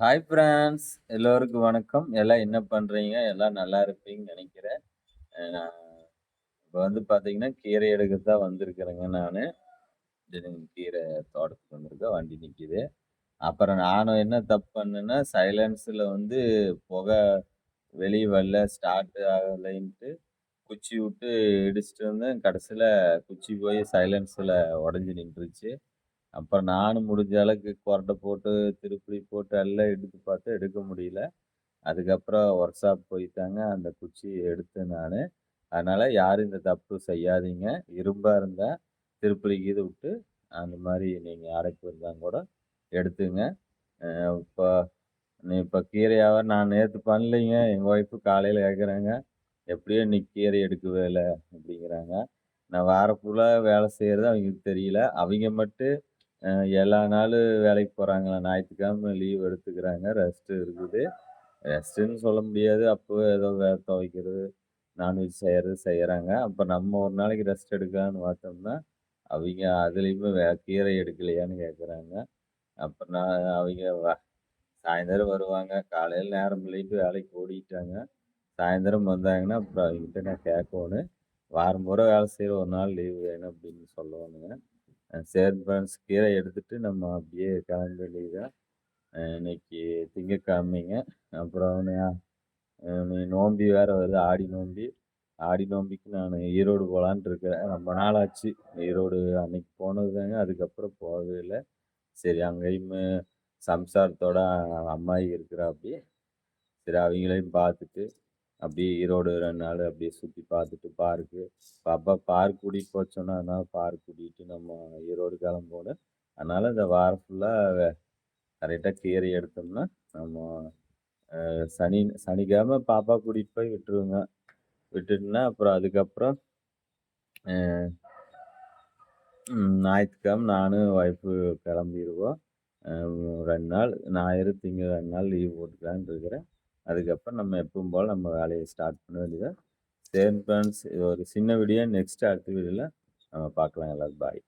Hi friends எல்லோருக்கும் வணக்கம். எல்லாம் என்ன பண்ணுறீங்க எல்லாம் நல்லா இருப்பீங்கன்னு நினைக்கிறேன் நான் இப்போ வந்து பார்த்தீங்கன்னா, கீரை எடுக்க தான் வந்திருக்கிறேங்க நான் கீரை தோட்டத்துக்கு வந்திருக்கேன். வண்டி நிற்கிது அப்புறம் நானும் என்ன தப்பு பண்ணேன்னா, சைலன்ஸில் வந்து புகை வெளியே வரல, ஸ்டார்ட் ஆகலைன்ட்டு குச்சி விட்டு இடிச்சிட்டு வந்தேன். கடைசியில் குச்சி போய் சைலன்ஸில் உடஞ்சி நின்றுச்சு. அப்புறம் நானும் முடிஞ்ச அளவுக்கு கொறட்ட போட்டு, திருப்பி போட்டு எல்லாம் எடுத்து பார்த்து எடுக்க முடியல. அதுக்கப்புறம் ஒர்க் ஷாப் போயிட்டாங்க அந்த குச்சியை எடுத்தேன் நான் அதனால் யாரும் இந்த தப்பு செய்யாதீங்க. இரும்பாக இருந்தால் திருப்பலி கீது விட்டு, அந்த மாதிரி நீங்கள் அடைப்பு இருந்தால் கூட எடுத்துங்க. இப்போ நீ இப்போ கீரையாக நான் நேற்று பண்ணலைங்க. எங்கள் ஒய்ஃபு காலையில் கேட்குறாங்க, "எப்படியோ இன்னைக்கு கீரை எடுக்கவேல்ல" அப்படிங்கிறாங்க. நான் வாரம் வேலை செய்கிறது அவங்களுக்கு தெரியல. அவங்க மட்டும் அ எல்லா நாளும் வேலைக்கு போகிறாங்களா ஞாயிற்றுக்கிழமை லீவ் எடுத்துக்கிறாங்க. ரெஸ்ட் இருக்குது. ரெஸ்ட்டுன்னு சொல்ல முடியாது. அப்போ ஏதோ வேலை துவைக்கிறது, நான்வெஜ் செய்யறது செய்யறாங்க. அப்ப நம்ம ஒரு நாளைக்கு ரெஸ்ட் எடுக்கலான்னு பார்த்தோம்னா, அவிங்க அதுலயுமே வே கீரை எடுக்கலையான்னு கேட்குறாங்க. அப்ப நான் அவிங்க வ சாயந்தரம் வருவாங்க. காலையில நேரம் இல்லைன்ட்டு வேலைக்கு ஓடிட்டாங்க. சாயந்தரம் வந்தாங்கன்னா, அப்புறம் அவிங்ககிட்ட நான் கேட்கோணும். வாரம் பூரா வேலை செய்கிற ஒரு நாள் லீவ் வேணும் அப்படின்னு சொல்லோணுங்க. சேர் சரி கீரை எடுத்துகிட்டு நம்ம அப்படியே கிளம்ப வேண்டியதுதான். இன்னைக்கு திங்கட்கிழமைங்க. அப்புறம் நோம்பி வேறு வருது. ஆடி நோம்பி. ஆடி நோம்பிக்கு நான் ஈரோடு போலான்ட்டு இருக்கிறேன். ரொம்ப நாள் ஆச்சு. ஈரோடு அன்னைக்கு போனது தாங்க. அதுக்கப்புறம் போகவே இல்லை சரி அங்கேயுமே சம்சாரத்தோட அம்மாயி இருக்கிறாப்படி. சரி அவங்களையும் பார்த்துட்டு, அப்படியே ஈரோடு ரெண்டு நாள் அப்படியே சுற்றி பார்த்துட்டு பார்க்கு பாப்பா பார்க் கூட்டிகிட்டு போ அதனால் பார்க் கூட்டிகிட்டு நம்ம ஈரோடு கிளம்பணும். அதனால் இந்த வாரம் ஃபுல்லாக கரெக்டாக கீரை எடுத்தோம்னா, நம்ம சனி சனிக்கிழமை பாப்பா கூட்டிகிட்டு போய் விட்டுருவோங்க விட்டுட்டுனா அப்புறம் அதுக்கப்புறம் ஞாயிற்றுக்கிழமை நானும் ஒய்ஃபு கிளம்பிடுவோம் ரெண்டு நாள் ஞாயிறு, திங்கள் ரெண்டு நாள் லீவ் போட்டுக்கலான்னு இருக்கிறேன். அதுக்கப்புறம் நம்ம எப்பவும் போல் நம்ம வேலையை ஸ்டார்ட் பண்ண வேண்டியதாக சேம் ஃப்ரெண்ட்ஸ் இது ஒரு சின்ன வீடியோ. நெக்ஸ்ட் அடுத்த வீடியோவில் நம்ம பார்க்கலாம். எல்லாரும் பாய்.